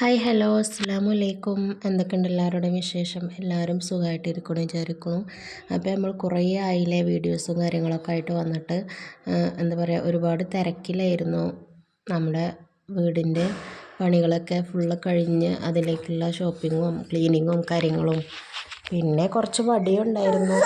Hi hello അസ്സാമു അലൈക്കും എന്തൊക്കെയുണ്ട് എല്ലാവരുടെയും വിശേഷം? എല്ലാവരും സുഖമായിട്ടിരിക്കണം വിചാരിക്കുന്നു. അപ്പോൾ നമ്മൾ കുറേ ആയില്ലേ വീഡിയോസും കാര്യങ്ങളൊക്കെ ആയിട്ട് വന്നിട്ട്. എന്താ പറയുക ഒരുപാട് തിരക്കിലായിരുന്നു നമ്മുടെ വീടിന്റെ പണികളൊക്കെ ഫുള്ള് കഴിഞ്ഞ് അതിലേക്കുള്ള ഷോപ്പിങ്ങും ക്ലീനിങ്ങും കാര്യങ്ങളും. പിന്നെ കുറച്ച് വടിയുണ്ടായിരുന്നു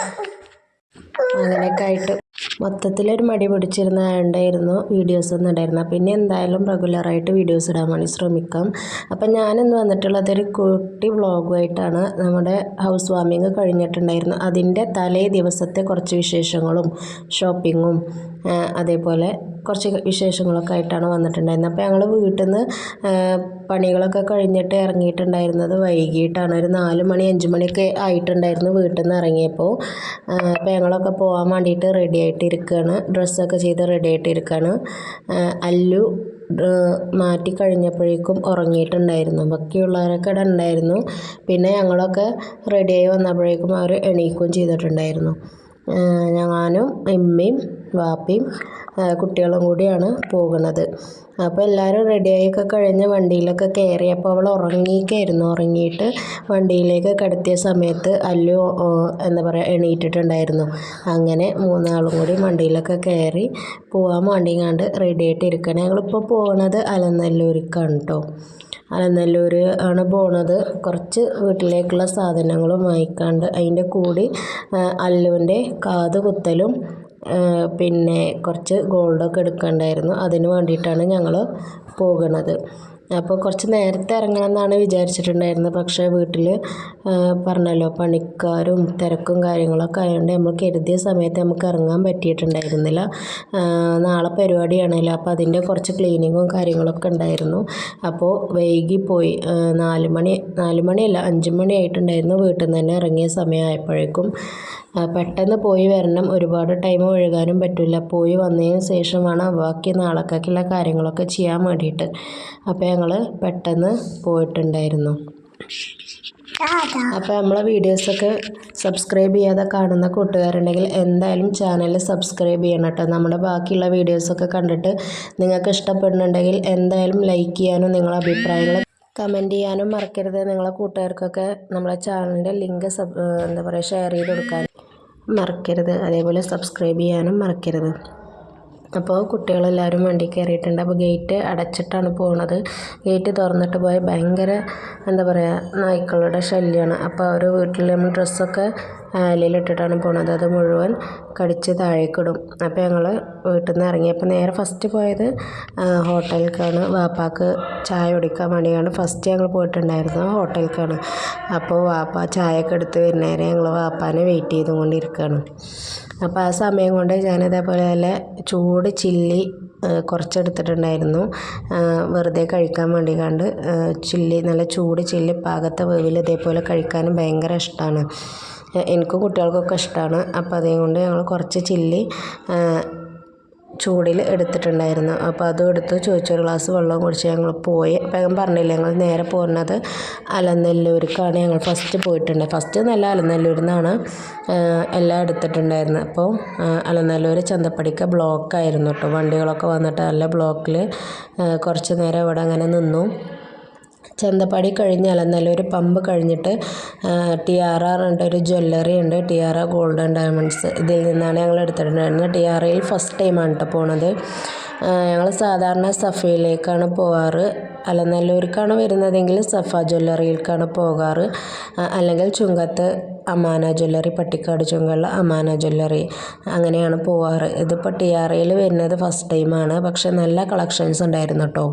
അങ്ങനെയൊക്കെ ആയിട്ട് മൊത്തത്തിലൊരു മടി പിടിച്ചിരുന്നാണ്ടായിരുന്നു വീഡിയോസ് ഒന്നും ഉണ്ടായിരുന്നത് പിന്നെ എന്തായാലും റെഗുലറായിട്ട് വീഡിയോസ് ഇടാൻ വേണ്ടി ശ്രമിക്കാം. അപ്പം ഞാനിന്ന് വന്നിട്ടുള്ളത് ഒരു കുട്ടി വ്ളോഗുമായിട്ടാണ് നമ്മുടെ ഹൗസ് വാമിങ് കഴിഞ്ഞിട്ടുണ്ടായിരുന്നു അതിന്റെ തലേ ദിവസത്തെ കുറച്ച് വിശേഷങ്ങളും ഷോപ്പിങ്ങും അതേപോലെ കുറച്ച് വിശേഷങ്ങളൊക്കെ ആയിട്ടാണ് വന്നിട്ടുണ്ടായിരുന്നത്. അപ്പോൾ ഞങ്ങൾ വീട്ടിൽ നിന്ന് പണികളൊക്കെ കഴിഞ്ഞിട്ട് ഇറങ്ങിയിട്ടുണ്ടായിരുന്നത് വൈകിട്ടാണ്. ഒരു നാല് മണി അഞ്ച് മണിയൊക്കെ ആയിട്ടുണ്ടായിരുന്നു വീട്ടിൽ നിന്ന് ഇറങ്ങിയപ്പോൾ അപ്പോൾ ഞങ്ങളൊക്കെ പോകാൻ വേണ്ടിയിട്ട് റെഡി ആയിട്ടിരിക്കുകയാണ് ഡ്രസ്സൊക്കെ ചെയ്ത് റെഡി ആയിട്ടിരിക്കുകയാണ് അല്ലു മാറ്റി കഴിഞ്ഞപ്പോഴേക്കും ഉറങ്ങിയിട്ടുണ്ടായിരുന്നു. ബാക്കിയുള്ളവരൊക്കെ ഇവിടെ ഉണ്ടായിരുന്നു. പിന്നെ ഞങ്ങളൊക്കെ റെഡിയായി വന്നപ്പോഴേക്കും അവർ എണീക്കുകയും ചെയ്തിട്ടുണ്ടായിരുന്നു. ഞാനും എമ്മയും വാപ്പയും കുട്ടികളും കൂടിയാണ് പോകുന്നത്. അപ്പോൾ എല്ലാവരും റെഡിയായൊക്കെ കഴിഞ്ഞ് വണ്ടിയിലൊക്കെ കയറിയപ്പോൾ അവൾ ഉറങ്ങിയിക്കായിരുന്നു ഉറങ്ങിയിട്ട് വണ്ടിയിലേക്ക് കടത്തിയ സമയത്ത് അല്ലു എന്താ പറയുക എണീറ്റിട്ടുണ്ടായിരുന്നു. അങ്ങനെ മൂന്നാളും കൂടി വണ്ടിയിലൊക്കെ കയറി പോകാൻ വേണ്ടിങ്ങാണ്ട് റെഡി ആയിട്ട് ഇരിക്കണം ഞങ്ങളിപ്പോൾ പോകുന്നത് അലനല്ലൂരിക്കാണ് കേട്ടോ അലനല്ലൂർ ആണ് പോണത്. കുറച്ച് വീട്ടിലേക്കുള്ള സാധനങ്ങളും വാങ്ങിക്കാണ്ട് അതിന്റെ കൂടി അല്ലുവിന്റെ കാത് കുത്തലും പിന്നെ കുറച്ച് ഗോൾഡൊക്കെ എടുക്കണ്ടായിരുന്നു. അതിന് വേണ്ടിയിട്ടാണ് ഞങ്ങൾ പോകുന്നത് അപ്പോൾ കുറച്ച് നേരത്തെ ഇറങ്ങണം എന്നാണ് വിചാരിച്ചിട്ടുണ്ടായിരുന്നത്. പക്ഷേ വീട്ടിൽ പറഞ്ഞല്ലോ പണിക്കാരും തിരക്കും കാര്യങ്ങളൊക്കെ ആയതുകൊണ്ട് നമ്മൾ കരുതിയ സമയത്ത് നമുക്ക് ഇറങ്ങാൻ പറ്റിയിട്ടുണ്ടായിരുന്നില്ല. നാളെ പരിപാടിയാണല്ലോ അപ്പോൾ അതിന്റെ കുറച്ച് ക്ലീനിങ്ങും കാര്യങ്ങളൊക്കെ ഉണ്ടായിരുന്നു. അപ്പോൾ പോയി നാല് മണി നാല് മണിയല്ല അഞ്ച് മണി ആയിട്ടുണ്ടായിരുന്നു വീട്ടിൽ നിന്ന് തന്നെ ഇറങ്ങിയ സമയമായപ്പോഴേക്കും. പെട്ടെന്ന് പോയി വരണം ഒരുപാട് ടൈം ഒഴുകാനും പറ്റില്ല. പോയി വന്നതിന് ശേഷമാണ് ബാക്കി നാളേക്കുള്ള കാര്യങ്ങളൊക്കെ ചെയ്യാൻ വേണ്ടിയിട്ട്. അപ്പോൾ ഞങ്ങൾ പെട്ടെന്ന് പോയിട്ടുണ്ടായിരുന്നു. അപ്പോൾ നമ്മളെ വീഡിയോസൊക്കെ സബ്സ്ക്രൈബ് ചെയ്യാതെ കാണുന്ന കൂട്ടുകാരുണ്ടെങ്കിൽ എന്തായാലും ചാനൽ സബ്സ്ക്രൈബ് ചെയ്യണം കേട്ടോ. നമ്മുടെ ബാക്കിയുള്ള വീഡിയോസൊക്കെ കണ്ടിട്ട് നിങ്ങൾക്ക് ഇഷ്ടപ്പെടുന്നുണ്ടെങ്കിൽ എന്തായാലും ലൈക്ക് ചെയ്യാനും നിങ്ങളുടെ അഭിപ്രായങ്ങൾ കമന്റ് ചെയ്യാനും മറക്കരുത്. നിങ്ങളെ കൂട്ടുകാർക്കൊക്കെ നമ്മളെ ചാനലിന്റെ ലിങ്ക് സബ് എന്താ പറയുക ഷെയർ ചെയ്ത് കൊടുക്കാൻ മറക്കരുത്. അതേപോലെ സബ്സ്ക്രൈബ് ചെയ്യാനും മറക്കരുത്. അപ്പോൾ കുട്ടികളെല്ലാവരും വണ്ടി കയറിയിട്ടുണ്ട്. അപ്പോൾ ഗേറ്റ് അടച്ചിട്ടാണ് പോണത്. ഗേറ്റ് തുറന്നിട്ട് പോയാൽ ഭയങ്കര എന്താ പറയുക നായ്ക്കളുടെ ശല്യമാണ് അപ്പോൾ അവർ വീട്ടിൽ നമ്മൾ ഡ്രസ്സൊക്കെ ആലയിലിട്ടിട്ടാണ് പോണത്. അത് മുഴുവൻ കടിച്ച് താഴേക്കിടും. അപ്പോൾ ഞങ്ങൾ വീട്ടിൽ നിന്ന് ഇറങ്ങിയപ്പോൾ നേരെ ഫസ്റ്റ് പോയത് ഹോട്ടലിലേക്കാണ് വാപ്പാക്ക് ചായ കുടിക്കാൻ വേണ്ടിയാണ് ഫസ്റ്റ് ഞങ്ങൾ പോയിട്ടുണ്ടായിരുന്നത് ഹോട്ടലിലേക്കാണ് അപ്പോൾ വാപ്പ ചായയൊക്കെ എടുത്ത് വരുന്നേരെ ഞങ്ങൾ വാപ്പാനെ വെയിറ്റ് ചെയ്തുകൊണ്ടിരിക്കുകയാണ് അപ്പോൾ ആ സമയം കൊണ്ട് ഞാനിതേപോലെ തന്നെ ചൂട് ചില്ലി കുറച്ചെടുത്തിട്ടുണ്ടായിരുന്നു. വെറുതെ കഴിക്കാൻ വേണ്ടി കണ്ട് ചില്ലി നല്ല ചൂട് ചില്ലി പാകത്തെ വേവിൽ ഇതേപോലെ കഴിക്കാനും ഭയങ്കര ഇഷ്ടമാണ് എനിക്കും കുട്ടികൾക്കൊക്കെ ഇഷ്ടമാണ് അപ്പോൾ അതുകൊണ്ട് ഞങ്ങൾ കുറച്ച് ചില്ലി ചൂടിൽ എടുത്തിട്ടുണ്ടായിരുന്നു. അപ്പോൾ അതും എടുത്ത്. ചോദിച്ചൊരു ഗ്ലാസ് വെള്ളം കുടിച്ച് ഞങ്ങൾ പോയി. അപ്പോൾ ഞാൻ പറഞ്ഞില്ല ഞങ്ങൾ നേരെ പോകുന്നത് അലനെല്ലൂർക്കാണ്. ഞങ്ങൾ ഫസ്റ്റ് പോയിട്ടുണ്ട്. ഫസ്റ്റ് നല്ല അലനെല്ലൂരിൽ നിന്നാണ് എല്ലാം എടുത്തിട്ടുണ്ടായിരുന്നത്. അപ്പോൾ അലനല്ലൂർ ചന്തപ്പടിക്ക ബ്ലോക്കായിരുന്നു കേട്ടോ. വണ്ടികളൊക്കെ വന്നിട്ട് നല്ല ബ്ലോക്കിൽ കുറച്ച് നേരം അവിടെ അങ്ങനെ നിന്നു. ചന്തപ്പടി കഴിഞ്ഞാൽ നല്ലൊരു പമ്പ് കഴിഞ്ഞിട്ട് ടി ആർ ആർ ഉണ്ട് ഒരു ജ്വല്ലറി ഉണ്ട് T R R gold and diamonds ഇതിൽ നിന്നാണ് ഞങ്ങൾ എടുത്തിട്ടുണ്ടായിരുന്നത്. ടി ആർ ഐയിൽ ഫസ്റ്റ് ടൈമാണ് കേട്ടോ പോണത്. ഞങ്ങൾ സാധാരണ സഫയിലേക്കാണ് പോകാറ് അലനല്ലൂർക്കാണ് വരുന്നതെങ്കിൽ സഫ ജ്വല്ലറിയിലേക്കാണ് പോകാറ്. അല്ലെങ്കിൽ ചുങ്കത്ത് അമാന ജ്വല്ലറി പട്ടിക്കാട് ചുങ്കുള്ള അമാന ജ്വല്ലറി അങ്ങനെയാണ് പോവാറ്. ഇതിപ്പോൾ ടി ആർ ഐയിൽ വരുന്നത് ഫസ്റ്റ് ടൈമാണ്. പക്ഷെ നല്ല കളക്ഷൻസ് ഉണ്ടായിരുന്നു കേട്ടോ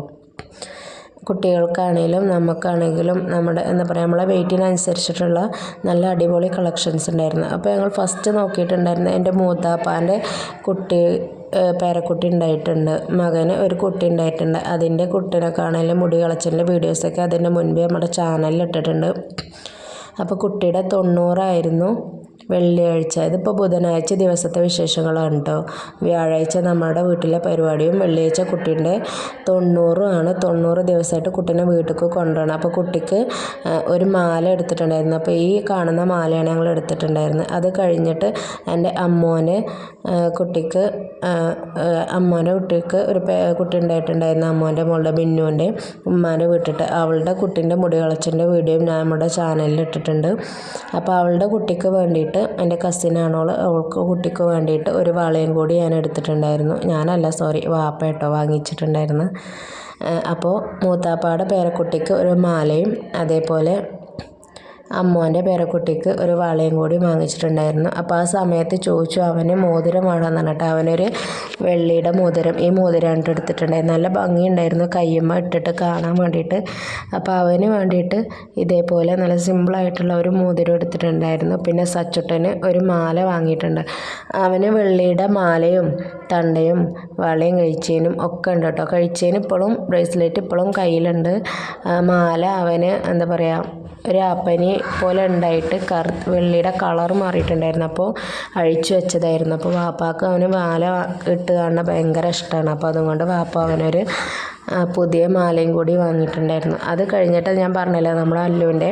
കുട്ടികൾക്കാണെങ്കിലും നമുക്കാണെങ്കിലും നമ്മുടെ എന്താ പറയുക നമ്മളെ വെയിറ്റിനനുസരിച്ചിട്ടുള്ള നല്ല അടിപൊളി കളക്ഷൻസ് ഉണ്ടായിരുന്നു. അപ്പോൾ ഞങ്ങൾ ഫസ്റ്റ് നോക്കിയിട്ടുണ്ടായിരുന്നത് എന്റെ മൂത്താപ്പാന്റെ കുട്ടി പേരക്കുട്ടി ഉണ്ടായിട്ടുണ്ട്. മകന് ഒരു കുട്ടി ഉണ്ടായിട്ടുണ്ട്. അതിന്റെ കുട്ടീനൊക്കെ ആണെങ്കിലും മുടി കളച്ചിന്റെ വീഡിയോസൊക്കെ അതിന്റെ മുൻപേ നമ്മുടെ ചാനലിൽ ഇട്ടിട്ടുണ്ട്. അപ്പോൾ കുട്ടിയുടെ തൊണ്ണൂറായിരുന്നു. വെള്ളിയാഴ്ച ഇതിപ്പോൾ ബുധനാഴ്ച ദിവസത്തെ വിശേഷങ്ങളാണ് കേട്ടോ വ്യാഴാഴ്ച നമ്മുടെ വീട്ടിലെ പരിപാടിയും വെള്ളിയാഴ്ച കുട്ടീന്റെ തൊണ്ണൂറുമാണ് തൊണ്ണൂറ് ദിവസമായിട്ട് കുട്ടീനെ വീട്ടിലേക്ക് കൊണ്ടുപോകണം അപ്പോൾ കുട്ടിക്ക് ഒരു മാല എടുത്തിട്ടുണ്ടായിരുന്നു. അപ്പോൾ ഈ കാണുന്ന മാലയാണ് ഞങ്ങൾ എടുത്തിട്ടുണ്ടായിരുന്നത്. അത് കഴിഞ്ഞിട്ട് എന്റെ അമ്മോന് കുട്ടിക്ക് അമ്മോന്റെ കുട്ടിക്ക് ഒരു കുട്ടി ഉണ്ടായിട്ടുണ്ടായിരുന്നു. അമ്മോന്റെ മോളുടെ ബിന്നുവിന്റെ ഉമ്മാന്റെ വീട്ടിട്ട്. അവളുടെ കുട്ടീന്റെ മുടി കളച്ചിന്റെ വീഡിയോ ഞാൻ നമ്മുടെ ചാനലിൽ ഇട്ടിട്ടുണ്ട്. അപ്പോൾ അവളുടെ കുട്ടിക്ക് വേണ്ടിയിട്ട് എന്റെ കസിനാണോൾ അവൾക്ക് കുട്ടിക്ക് വേണ്ടിയിട്ട് ഒരു വളയും കൂടി ഞാൻ എടുത്തിട്ടുണ്ടായിരുന്നു. ഞാനല്ല സോറി വാപ്പ കേട്ടോ വാങ്ങിച്ചിട്ടുണ്ടായിരുന്നു. അപ്പോൾ മൂത്താപ്പാടെ പേരക്കുട്ടിക്ക് ഒരു മാലയും അതേപോലെ അമ്മോന്റെ പേരക്കുട്ടിക്ക് ഒരു വളയും കൂടി വാങ്ങിച്ചിട്ടുണ്ടായിരുന്നു. അപ്പോൾ ആ സമയത്ത് ചോദിച്ചു അവന് മോതിരം വേണമെന്ന് പറഞ്ഞിട്ട് അവനൊരു വെള്ളിയുടെ മോതിരം ഈ മോതിരാണ് എടുത്തിട്ടുണ്ടായിരുന്നു നല്ല ഭംഗിയുണ്ടായിരുന്നു. കയ്യമ്മ ഇട്ടിട്ട് കാണാൻ വേണ്ടിയിട്ട്. അപ്പോൾ അവന് വേണ്ടിയിട്ട് ഇതേപോലെ നല്ല സിമ്പിളായിട്ടുള്ള ഒരു മോതിരം എടുത്തിട്ടുണ്ടായിരുന്നു. പിന്നെ സച്ചുട്ടന് ഒരു മാല വാങ്ങിയിട്ടുണ്ട്. അവന് വെള്ളിയുടെ മാലയും തണ്ടയും വളയും കഴിച്ചേനും ഒക്കെ ഉണ്ട് കേട്ടോ. കഴിച്ചേന് ഇപ്പോഴും ബ്രേസ്ലെറ്റ് ഇപ്പോഴും കയ്യിലുണ്ട്. മാല അവന് എന്താ പറയുക ഒരു അപ്പനി പോലെ ഉണ്ടായിട്ട് കറു വെള്ളിയുടെ കളർ മാറിയിട്ടുണ്ടായിരുന്നു. അപ്പോൾ അഴിച്ചു വെച്ചതായിരുന്നു. അപ്പോൾ വാപ്പാക്ക് അവന് മാല ഇട്ട് കാണാൻ ഭയങ്കര ഇഷ്ടമാണ് അപ്പോൾ അതുകൊണ്ട് വാപ്പ അവനൊരു പുതിയ മാലയും കൂടി വാങ്ങിയിട്ടുണ്ടായിരുന്നു. അത് കഴിഞ്ഞിട്ട് ഞാൻ പറഞ്ഞില്ല നമ്മുടെ അല്ലുവിന്റെ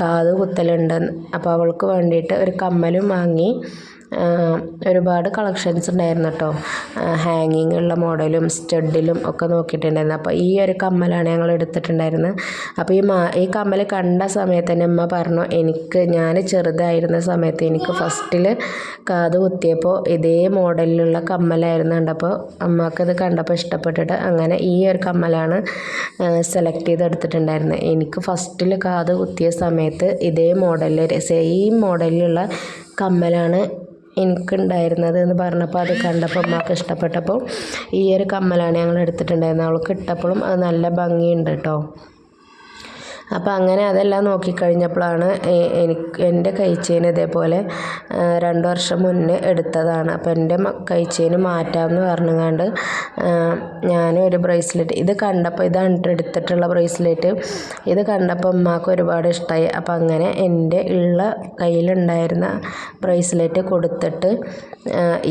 കാത് കുത്തലുണ്ട് അപ്പോൾ അവൾക്ക് വേണ്ടിയിട്ട് ഒരു കമ്മലും വാങ്ങി ഒരുപാട് കളക്ഷൻസ് ഉണ്ടായിരുന്നു കേട്ടോ. ഹാങ്ങിങ് ഉള്ള മോഡലും സ്റ്റഡിലും ഒക്കെ നോക്കിയിട്ടുണ്ടായിരുന്നു. അപ്പോൾ ഈ ഒരു കമ്മലാണ് ഞങ്ങൾ എടുത്തിട്ടുണ്ടായിരുന്നത്. അപ്പോൾ ഈ മാ ഈ കമ്മൽ കണ്ട സമയത്ത് തന്നെ അമ്മ പറഞ്ഞു എനിക്ക് ഞാൻ ചെറുതായിരുന്ന സമയത്ത് എനിക്ക് ഫസ്റ്റിൽ കാത് കുത്തിയപ്പോൾ ഇതേ മോഡലിലുള്ള കമ്മലായിരുന്നു കണ്ടപ്പോൾ അമ്മയ്ക്ക് ഇത് കണ്ടപ്പോൾ ഇഷ്ടപ്പെട്ടിട്ട് അങ്ങനെ ഈ ഒരു കമ്മലാണ് സെലക്ട് ചെയ്ത് എടുത്തിട്ടുണ്ടായിരുന്നത് എനിക്ക് ഫസ്റ്റിൽ കാത് കുത്തിയ സമയത്ത് ഇതേ മോഡലിൽ സെയിം മോഡലിലുള്ള കമ്മലാണ് എനിക്കുണ്ടായിരുന്നത് എന്ന് പറഞ്ഞപ്പോൾ അത് കണ്ടപ്പോൾ അമ്മയ്ക്ക് ഇഷ്ടപ്പെട്ടപ്പോൾ ഈ ഒരു കമ്മലാണ് ഞങ്ങൾ എടുത്തിട്ടുണ്ടായിരുന്നത് അവൾക്ക് ഇട്ടപ്പോഴും അത് നല്ല ഭംഗിയുണ്ട് കേട്ടോ. അപ്പോൾ അങ്ങനെ അതെല്ലാം നോക്കിക്കഴിഞ്ഞപ്പോഴാണ് എനിക്ക് എന്റെ കൈച്ചെയിൻ ഇതേപോലെ രണ്ട് വർഷം മുന്നേ എടുത്തതാണ്. അപ്പോൾ എന്റെ കൈച്ചെയിൻ മാറ്റാമെന്ന് പറഞ്ഞുകൊണ്ട് ഞാൻ ഒരു ബ്രേസ്ലെറ്റ് ഇത് കണ്ടപ്പോൾ ഇതാണ് എടുത്തിട്ടുള്ള ബ്രേസ്ലെറ്റ് ഇത് കണ്ടപ്പോൾ ഉമ്മാക്ക് ഒരുപാട് ഇഷ്ടമായി അപ്പോൾ അങ്ങനെ എന്റെ ഉള്ള കയ്യിലുണ്ടായിരുന്ന ബ്രേസ്ലെറ്റ് കൊടുത്തിട്ട്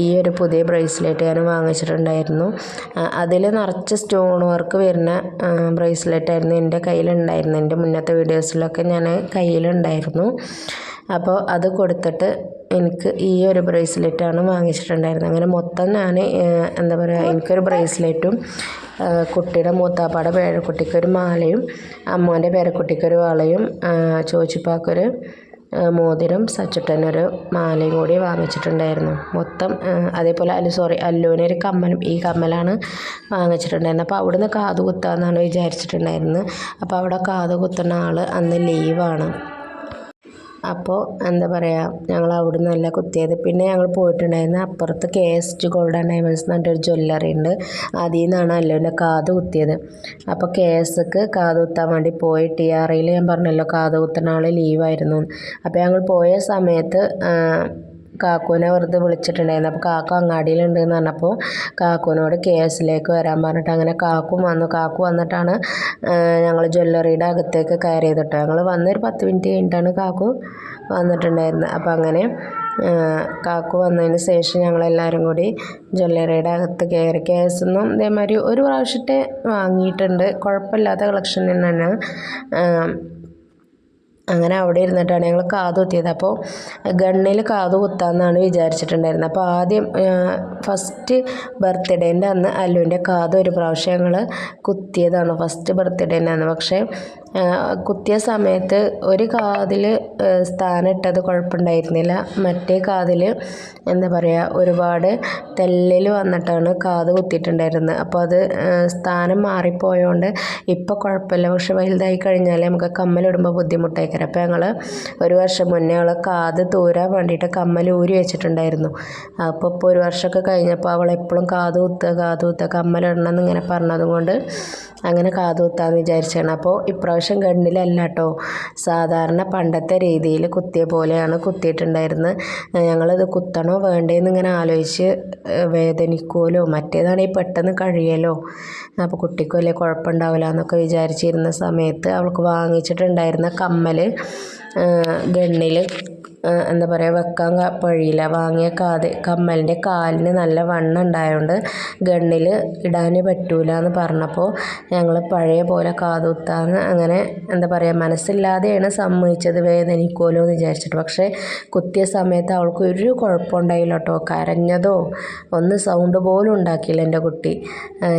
ഈ ഒരു പുതിയ ബ്രേസ്ലെറ്റ് ഞാൻ വാങ്ങിച്ചിട്ടുണ്ടായിരുന്നു. അതിൽ നിറച്ച് സ്റ്റോൺ വർക്ക് വരുന്ന ബ്രേസ്ലെറ്റ് ആയിരുന്നു എന്റെ കയ്യിലുണ്ടായിരുന്നത് എന്റെ മുന്നത്തെ വീഡിയോസിലൊക്കെ ഞാൻ കയ്യിലുണ്ടായിരുന്നു. അപ്പോൾ അത് കൊടുത്തിട്ട് എനിക്ക് ഈ ഒരു ബ്രേസ്ലെറ്റാണ് വാങ്ങിച്ചിട്ടുണ്ടായിരുന്നത്. അങ്ങനെ മൊത്തം ഞാൻ എന്താ പറയുക എനിക്കൊരു ബ്രേസ്ലെറ്റും കുട്ടിയുടെ മൂത്താപ്പാടെ പേരക്കുട്ടിക്കൊരു മാലയും അമ്മോന്റെ പേരക്കുട്ടിക്കൊരു വളയും ചോച്ചിപ്പാക്കൊരു മോതിരം സച്ചുട്ടനൊരു മാലയും കൂടി വാങ്ങിച്ചിട്ടുണ്ടായിരുന്നു. മൊത്തം അതേപോലെ അല്ല സോറി അല്ലുവിനൊരു കമ്മലും. ഈ കമ്മലാണ് വാങ്ങിച്ചിട്ടുണ്ടായിരുന്നത്. അപ്പോൾ അവിടുന്ന് കാത് കുത്താമെന്നാണ് വിചാരിച്ചിട്ടുണ്ടായിരുന്നത്. അപ്പോൾ അവിടെ കാത് കുത്തുന്ന ആൾ അന്ന് ലീവാണ്. അപ്പോൾ എന്താ പറയുക ഞങ്ങൾ അവിടെ നിന്നല്ല കുത്തിയത്. പിന്നെ ഞങ്ങൾ പോയിട്ടുണ്ടായിരുന്നു അപ്പുറത്ത് K S G gold and diamonds എന്ന് പറഞ്ഞിട്ടൊരു ജ്വല്ലറി ഉണ്ട്. അതിൽ നിന്നാണ് അല്ലുവിന്റെ കാത് കുത്തിയത്. അപ്പോൾ കെ എസ്ക്ക് കാത് കുത്താൻ വേണ്ടി പോയി. ടി ആർ ഐയിൽ ഞാൻ പറഞ്ഞല്ലോ കാത് കുത്തുന്ന ആൾ ലീവായിരുന്നു അപ്പോൾ ഞങ്ങൾ പോയ സമയത്ത് കാക്കുവിനെ വെറുതെ വിളിച്ചിട്ടുണ്ടായിരുന്നു. അപ്പോൾ കാക്കു അങ്ങാടിയിലുണ്ട് എന്ന് പറഞ്ഞപ്പോൾ കാക്കുവിനോട് കെ എസിലേക്ക് വരാൻ പറഞ്ഞിട്ട് അങ്ങനെ കാക്കും വന്നു. കാക്കു വന്നിട്ടാണ് ഞങ്ങൾ ജ്വല്ലറിയുടെ അകത്തേക്ക് കയറിയത് കേട്ടോ ഞങ്ങൾ വന്നൊരു പത്ത് മിനിറ്റ് കഴിഞ്ഞിട്ടാണ് കാക്കു വന്നിട്ടുണ്ടായിരുന്നത്. അപ്പോൾ അങ്ങനെ കാക്കു വന്നതിന് ശേഷം ഞങ്ങളെല്ലാവരും കൂടി ജ്വല്ലറിയുടെ അകത്ത് കയറി കേസൊന്നും ഇതേമാതിരി ഒരു പ്രാവശ്യത്തെ വാങ്ങിയിട്ടുണ്ട്. കുഴപ്പമില്ലാത്ത കളക്ഷൻ തന്നെയാണ്. അങ്ങനെ അവിടെ ഇരുന്നിട്ടാണ് ഞങ്ങൾ കാത് കുത്തിയത്. അപ്പോൾ ഗണ്ണിൽ കാത് കുത്താമെന്നാണ് വിചാരിച്ചിട്ടുണ്ടായിരുന്നത്. അപ്പോൾ ആദ്യം ഫസ്റ്റ് ബർത്ത്ഡേന്റെ അന്ന് അല്ലുവിന്റെ കാത് ഒരു പ്രാവശ്യം ഞങ്ങൾ കുത്തിയതാണ്. ഫസ്റ്റ് ബർത്ത്ഡേന്റെ അന്ന്. പക്ഷേ കുത്തിയ സമയത്ത് ഒരു കാതിൽ സ്ഥാനം ഇട്ടത് കുഴപ്പമുണ്ടായിരുന്നില്ല. മറ്റേ കാതിൽ എന്താ പറയുക ഒരുപാട് തെല്ലിൽ വന്നിട്ടാണ് കാത് കുത്തിയിട്ടുണ്ടായിരുന്നത്. അപ്പോൾ അത് സ്ഥാനം മാറിപ്പോയതുകൊണ്ട് ഇപ്പോൾ കുഴപ്പമില്ല. പക്ഷെ വലുതായി കഴിഞ്ഞാൽ നമുക്ക് കമ്മലിടുമ്പോൾ ബുദ്ധിമുട്ടായിക്കാരം അപ്പോൾ ഞങ്ങൾ ഒരു വർഷം മുന്നേ അവളെ കാത് തൂരാൻ വേണ്ടിയിട്ട് കമ്മൽ ഊരി വെച്ചിട്ടുണ്ടായിരുന്നു. അപ്പോൾ ഇപ്പോൾ ഒരു വർഷമൊക്കെ കഴിഞ്ഞപ്പോൾ അവൾ എപ്പോഴും കാത് കുത്തുക കാത് കുത്തുക കമ്മലിടണം എന്നിങ്ങനെ പറഞ്ഞതുകൊണ്ട് അങ്ങനെ കാത് കുത്താമെന്ന് വിചാരിച്ചാണ്. അപ്പോൾ ഇപ്രാവശ്യം ഗണ്ണിലല്ല കേട്ടോ സാധാരണ പണ്ടത്തെ രീതിയിൽ കുത്തിയ പോലെയാണ് കുത്തിയിട്ടുണ്ടായിരുന്നത്. ഞങ്ങളത് കുത്തണോ വേണ്ടേന്ന് ഇങ്ങനെ ആലോചിച്ച് വേദനിക്കുമല്ലോ മറ്റേതാണെങ്കിൽ പെട്ടെന്ന് കഴിയലോ അപ്പോൾ കുട്ടിക്കും അല്ലേ കുഴപ്പമുണ്ടാവില്ല എന്നൊക്കെ വിചാരിച്ചിരുന്ന സമയത്ത് അവൾക്ക് വാങ്ങിച്ചിട്ടുണ്ടായിരുന്ന കമ്മൽ ഗണ്ണിൽ എന്താ പറയുക വെക്കാൻ കഴിയില്ല വാങ്ങിയ കാത് കമ്മലിന്റെ കാലിന് നല്ല വണ്ണം ഉണ്ടായതുകൊണ്ട് ഗണ്ണിൽ ഇടാൻ പറ്റൂല എന്ന് പറഞ്ഞപ്പോൾ ഞങ്ങൾ പഴയ പോലെ കാതുത്താന്ന് അങ്ങനെ എന്താ പറയുക മനസ്സില്ലാതെയാണ് സമ്മതിച്ചത് വേദനിക്കുമല്ലോ എന്ന് വിചാരിച്ചിട്ട്. പക്ഷേ കുത്തിയ സമയത്ത് അവൾക്ക് ഒരു കുഴപ്പമുണ്ടായില്ല കേട്ടോ കരഞ്ഞതോ ഒന്ന് സൗണ്ട് പോലും ഉണ്ടാക്കിയില്ല എന്റെ കുട്ടി.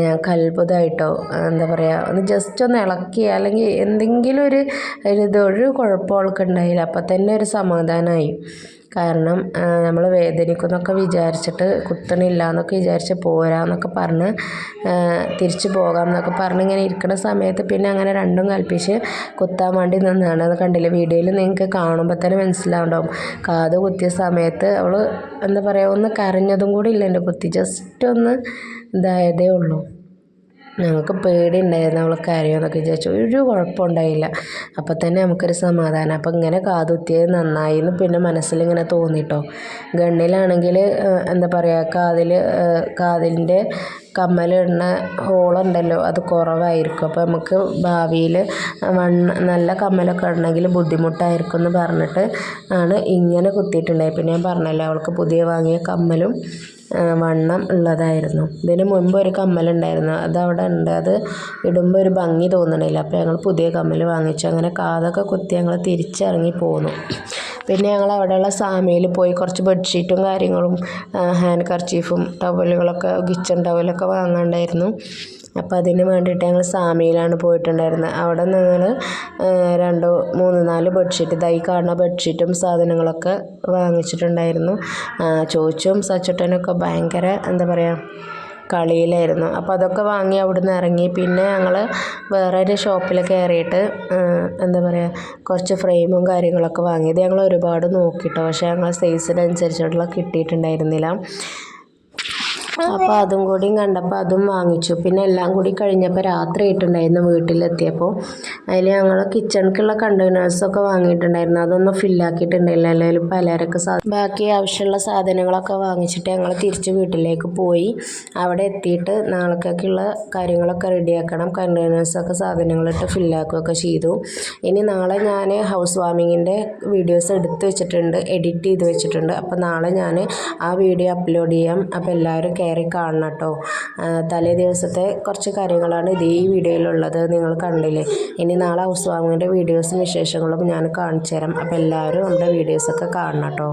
ഞങ്ങൾക്ക് അത്ഭുതമായിട്ടോ എന്താ പറയുക ഒന്ന് ജസ്റ്റ് ഒന്ന് ഇളക്കി അല്ലെങ്കിൽ എന്തെങ്കിലും ഒരു ഇത് ഒരു കുഴപ്പം അവൾക്ക് ഉണ്ടായില്ല. അപ്പം തന്നെ ഒരു സമാധാനമായി കാരണം നമ്മൾ വേദനിക്കുന്നൊക്കെ വിചാരിച്ചിട്ട് കുത്തണില്ല എന്നൊക്കെ വിചാരിച്ച് പോരാന്നൊക്കെ പറഞ്ഞ് തിരിച്ച് പോകാം എന്നൊക്കെ പറഞ്ഞ് ഇങ്ങനെ ഇരിക്കുന്ന സമയത്ത് പിന്നെ അങ്ങനെ രണ്ടും കൽപ്പിച്ച് കുത്താൻ വേണ്ടി നിന്നാണ്. അത് കണ്ടില്ല? വീഡിയോയിൽ നിങ്ങൾക്ക് കാണുമ്പോൾ തന്നെ മനസ്സിലാവുണ്ടാവും. കാത് കുത്തിയ സമയത്ത് അവൾ എന്താ പറയുക ഒന്ന് കരഞ്ഞതും കൂടി ഇല്ല എന്റെ കുത്തി. ജസ്റ്റ് ഒന്ന് ഇതായതേ ഉള്ളൂ. ഞങ്ങൾക്ക് പേടിയുണ്ടായിരുന്നു അവൾ കരയുമെന്നൊക്കെ വിചാരിച്ചു. ഒരു കുഴപ്പമുണ്ടായില്ല. അപ്പം തന്നെ നമുക്കൊരു സമാധാനം. അപ്പം ഇങ്ങനെ കാതുത്തിയത് നന്നായി എന്ന് പിന്നെ മനസ്സിലിങ്ങനെ തോന്നിട്ടോ. ഗണ്ണിലാണെങ്കിൽ എന്താ പറയുക കാതിൽ കാതിന്റെ കമ്മലിടുന്ന ഹോളുണ്ടല്ലോ അത് കുറവായിരിക്കും. അപ്പോൾ നമുക്ക് ഭാവിയിൽ വണ്ണ നല്ല കമ്മലൊക്കെ ഉണ്ടെങ്കിൽ ബുദ്ധിമുട്ടായിരിക്കും എന്ന് പറഞ്ഞിട്ട് ആണ് ഇങ്ങനെ കുത്തിയിട്ടുണ്ടായത്. പിന്നെ ഞാൻ പറഞ്ഞല്ലോ അവൾക്ക് പുതിയ വാങ്ങിയ കമ്മലും വണ്ണം ഉള്ളതായിരുന്നു. ഇതിന് മുൻപ് ഒരു കമ്മലുണ്ടായിരുന്നു. അത് അവിടെ ഉണ്ട്. അത് ഇടുമ്പോൾ ഒരു ഭംഗി തോന്നണില്ല. അപ്പോൾ ഞങ്ങൾ പുതിയ കമ്മൽ വാങ്ങിച്ചു. അങ്ങനെ കാതൊക്കെ കുത്തി ഞങ്ങൾ തിരിച്ചിറങ്ങി പോന്നു. പിന്നെ ഞങ്ങൾ അവിടെയുള്ള സാമയിൽ പോയി കുറച്ച് ബെഡ്ഷീറ്റും കാര്യങ്ങളും ഹാൻഡ് കർച്ചീഫും ടവലുകളൊക്കെ കിച്ചൺ ടവലൊക്കെ വാങ്ങാണ്ടായിരുന്നു. അപ്പോൾ അതിന് വേണ്ടിയിട്ട് ഞങ്ങൾ സാമിയിലാണ് പോയിട്ടുണ്ടായിരുന്നത്. അവിടെ ഞങ്ങൾ രണ്ട് മൂന്ന് നാല് ബെഡ്ഷീറ്റ് ദൈ കാണുന്ന ബെഡ്ഷീറ്റും സാധനങ്ങളൊക്കെ വാങ്ങിച്ചിട്ടുണ്ടായിരുന്നു. ചോദിച്ചും സച്ചുട്ടനൊക്കെ ഭയങ്കര എന്താ പറയുക കളിയിലായിരുന്നു. അപ്പോൾ അതൊക്കെ വാങ്ങി അവിടുന്ന് ഇറങ്ങി. പിന്നെ ഞങ്ങൾ വേറെ ഒരു ഷോപ്പിൽ കയറിയിട്ട് എന്താ പറയുക കുറച്ച് ഫ്രെയിമും കാര്യങ്ങളൊക്കെ വാങ്ങിയത് ഞങ്ങൾ ഒരുപാട് നോക്കിയിട്ടോ പക്ഷേ ഞങ്ങൾ സൈസിനനുസരിച്ചിട്ടുള്ള കിട്ടിയിട്ടുണ്ടായിരുന്നില്ല. അപ്പോൾ അതും കൂടി കണ്ടപ്പോൾ അതും വാങ്ങിച്ചു. പിന്നെ എല്ലാം കൂടി കഴിഞ്ഞപ്പോൾ രാത്രി ആയിട്ടുണ്ടായിരുന്നു വീട്ടിലെത്തിയപ്പോൾ അതിൽ ഞങ്ങൾ കിച്ചണിക്കുള്ള കണ്ടെയ്നേഴ്സൊക്കെ വാങ്ങിയിട്ടുണ്ടായിരുന്നു. അതൊന്നും ഫില്ലാക്കിയിട്ടുണ്ടായില്ല അല്ലെങ്കിൽ പലചരക്ക് സാ ബാക്കി ആവശ്യമുള്ള സാധനങ്ങളൊക്കെ വാങ്ങിച്ചിട്ട് ഞങ്ങൾ തിരിച്ച് വീട്ടിലേക്ക് പോയി. അവിടെ എത്തിയിട്ട് നാളേക്കൊക്കെയുള്ള കാര്യങ്ങളൊക്കെ റെഡിയാക്കണം. കണ്ടെയ്നേഴ്സൊക്കെ സാധനങ്ങളിട്ട് ഫില്ലാക്കുകയൊക്കെ ചെയ്തു. ഇനി നാളെ ഞാൻ ഹൗസ് വാമിങ്ങിന്റെ വീഡിയോസ് എടുത്ത് വെച്ചിട്ടുണ്ട്. എഡിറ്റ് ചെയ്ത് വെച്ചിട്ടുണ്ട്. അപ്പോൾ നാളെ ഞാൻ ആ വീഡിയോ അപ്ലോഡ് ചെയ്യാം. അപ്പോൾ എല്ലാവരും കയറി കാണണം കേട്ടോ. തലേ ദിവസത്തെ കുറച്ച് കാര്യങ്ങളാണ് ഇതേ വീഡിയോയിലുള്ളത്. നിങ്ങൾ കണ്ടില്ലേ? ഇനി നാളെ ഹൗസ് വാമിങ്ങിന്റെ വീഡിയോസും വിശേഷങ്ങളും ഞാൻ കാണിച്ചു തരാം അപ്പോൾ എല്ലാവരും നമ്മുടെ വീഡിയോസൊക്കെ കാണണം കേട്ടോ.